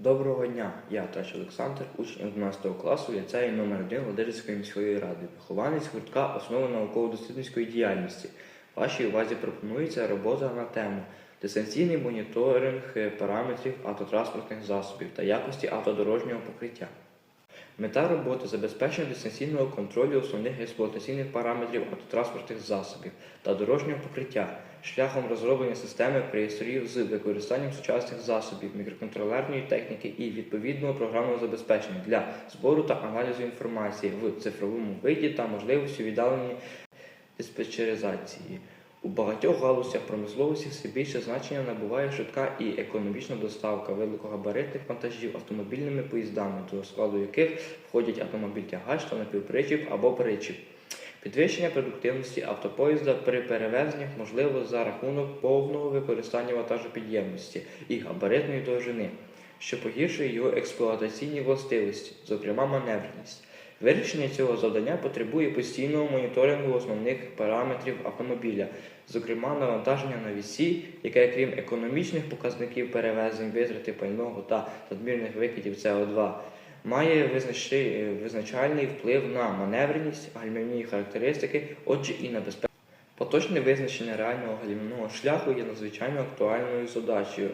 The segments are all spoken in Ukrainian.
Доброго дня! Я Тач Олександр, учень 11 класу ліцею номер 1 Володимирської міської ради, вихованець гуртка основи науково-дослідницької діяльності. Вашій увазі пропонується робота на тему дистанційний моніторинг параметрів автотранспортних засобів та якості автодорожнього покриття. Мета роботи забезпечення дистанційного контролю основних експлуатаційних параметрів автотранспортних засобів та дорожнього покриття шляхом розроблення системи пристроїв з використанням сучасних засобів, мікроконтролерної техніки і відповідного програмного забезпечення для збору та аналізу інформації в цифровому виді та можливості віддалення диспетчеризації. У багатьох галузях промисловості все більше значення набуває швидка і економічна доставка великогабаритних вантажів автомобільними поїздами, до складу яких входять автомобіль тягач та напівпричіп або причіп. Підвищення продуктивності автопоїзда при перевезеннях можливо за рахунок повного використання вантажопідємності і габаритної довжини, що погіршує його експлуатаційні властивості, зокрема маневреність. Вирішення цього завдання потребує постійного моніторингу основних параметрів автомобіля, зокрема навантаження на вісі, яке, крім економічних показників перевезень, витрати пального та надмірних викидів СО2, має визначальний вплив на маневреність, гальмівні характеристики, отже і на безпеку. Поточне визначення реального гальмівного шляху є надзвичайно актуальною задачею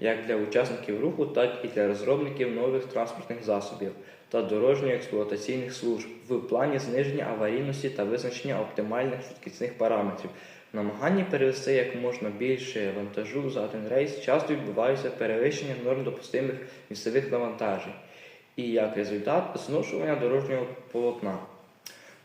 як для учасників руху, так і для розробників нових транспортних засобів та дорожньо-експлуатаційних служб в плані зниження аварійності та визначення оптимальних швидкісних параметрів. В намаганні перевести як можна більше вантажу за один рейс часто відбуваються перевищення норм допустимих місцевих навантажень і як результат зношування дорожнього полотна.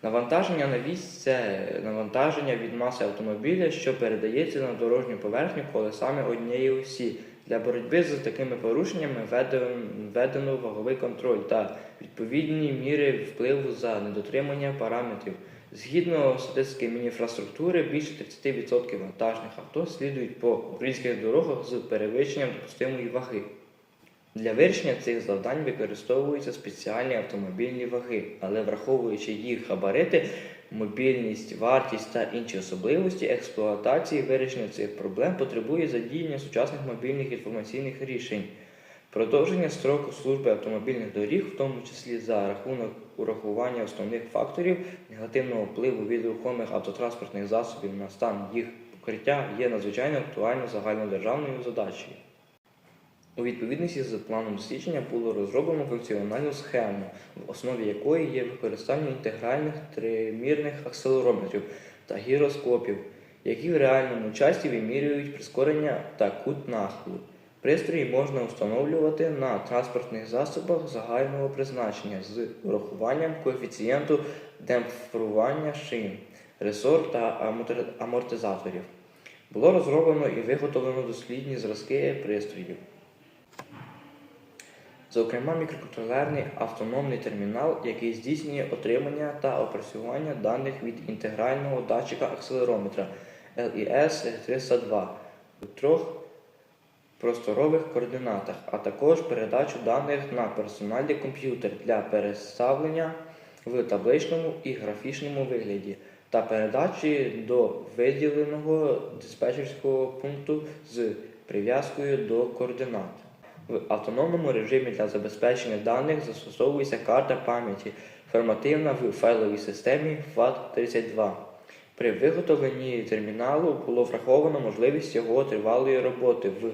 Навантаження на вісь це навантаження від маси автомобіля, що передається на дорожню поверхню колесами однієї осі. Для боротьби з такими порушеннями введено, ваговий контроль та відповідні міри впливу за недотримання параметрів. Згідно статистики Мінінфраструктури, більше 30% вантажних авто слідують по українських дорогах з перевищенням допустимої ваги. Для вирішення цих завдань використовуються спеціальні автомобільні ваги, але враховуючи їх габарити, мобільність, вартість та інші особливості експлуатації, вирішення цих проблем потребує задіяння сучасних мобільних інформаційних рішень. Продовження строку служби автомобільних доріг, в тому числі за рахунок урахування основних факторів негативного впливу від рухомих автотранспортних засобів на стан їх покриття, є надзвичайно актуальною загальнодержавною задачею. У відповідності з планом дослідження було розроблено функціональну схему, в основі якої є використання інтегральних тримірних акселерометрів та гіроскопів, які в реальному часі вимірюють прискорення та кут нахилу. Пристрої можна встановлювати на транспортних засобах загального призначення з урахуванням коефіцієнту демпфрування шин, ресор та амортизаторів. Було розроблено і виготовлено дослідні зразки пристроїв. Зокрема, мікроконтролерний автономний термінал, який здійснює отримання та опрацювання даних від інтегрального датчика акселерометра LIS 302 у трьох просторових координатах, а також передачу даних на персональний комп'ютер для переставлення в табличному і графічному вигляді та передачі до виділеного диспетчерського пункту з прив'язкою до координат. В автономному режимі для забезпечення даних застосовується карта пам'яті, формативна в файловій системі FAT32. При виготовленні терміналу було враховано можливість його тривалої роботи в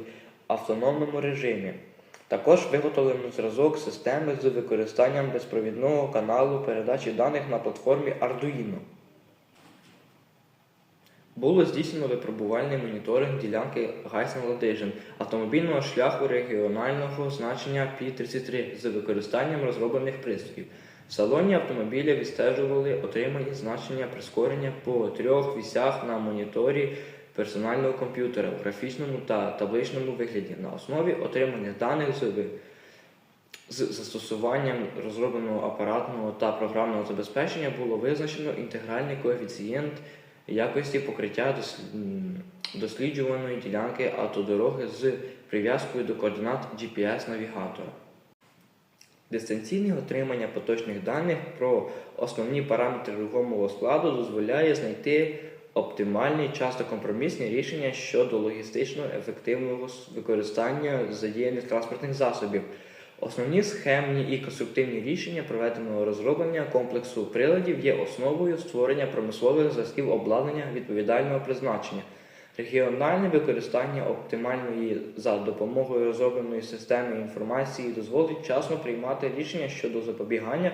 автономному режимі. Також виготовлено зразок системи з використанням безпровідного каналу передачі даних на платформі Arduino. Було здійснено випробувальний моніторинг ділянки Гайсен-Ладижин автомобільного шляху регіонального значення Пі-33 з використанням розроблених пристроїв. В салоні автомобіля відстежували отримані значення прискорення по трьох вісях на моніторі персонального комп'ютера в графічному та табличному вигляді на основі отриманих даних з з застосуванням розробленого апаратного та програмного забезпечення було визначено інтегральний коефіцієнт якості покриття досліджуваної ділянки автодороги з прив'язкою до координат GPS-навігатора. Дистанційне отримання поточних даних про основні параметри рухомого складу дозволяє знайти оптимальні, часто компромісні рішення щодо логістично ефективного використання задіяних транспортних засобів. Основні схемні і конструктивні рішення проведеного розроблення комплексу приладів є основою створення промислових зразків обладнання відповідального призначення. Регіональне використання оптимальної за допомогою розробленої системи інформації дозволить вчасно приймати рішення щодо запобігання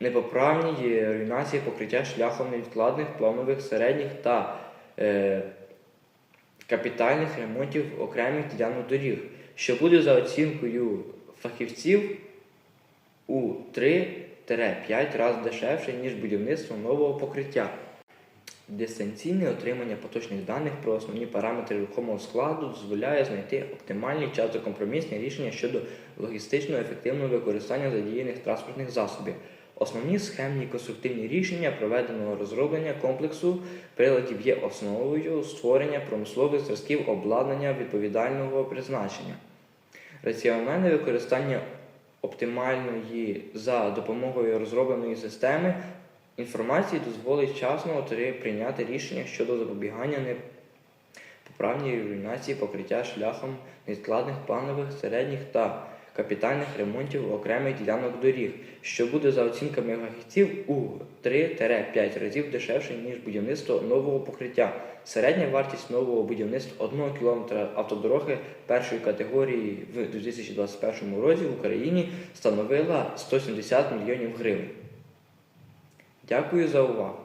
непоправній руйнації покриття шляхом невідкладних планових середніх та е, капітальних ремонтів окремих ділянок доріг, що буде за оцінкою фахівців у 3-5 разів дешевше, ніж будівництво нового покриття. Дистанційне отримання поточних даних про основні параметри рухомого складу дозволяє знайти оптимальні часто компромісні рішення щодо логістично ефективного використання задіяних транспортних засобів. Основні схемні конструктивні рішення проведеного розроблення комплексу приладів є основою створення промислових зразків обладнання відповідального призначення. Раціональне використання оптимальної за допомогою розробленої системи інформації дозволить вчасно прийняти рішення щодо запобігання непоправній руйнації покриття шляхом невідкладних планових, середніх та капітальних ремонтів окремих ділянок доріг, що буде за оцінками фахівців у 3-5 разів дешевше, ніж будівництво нового покриття. Середня вартість нового будівництва 1 км автодороги першої категорії в 2021 році в Україні становила 170 мільйонів гривень. Дякую за увагу.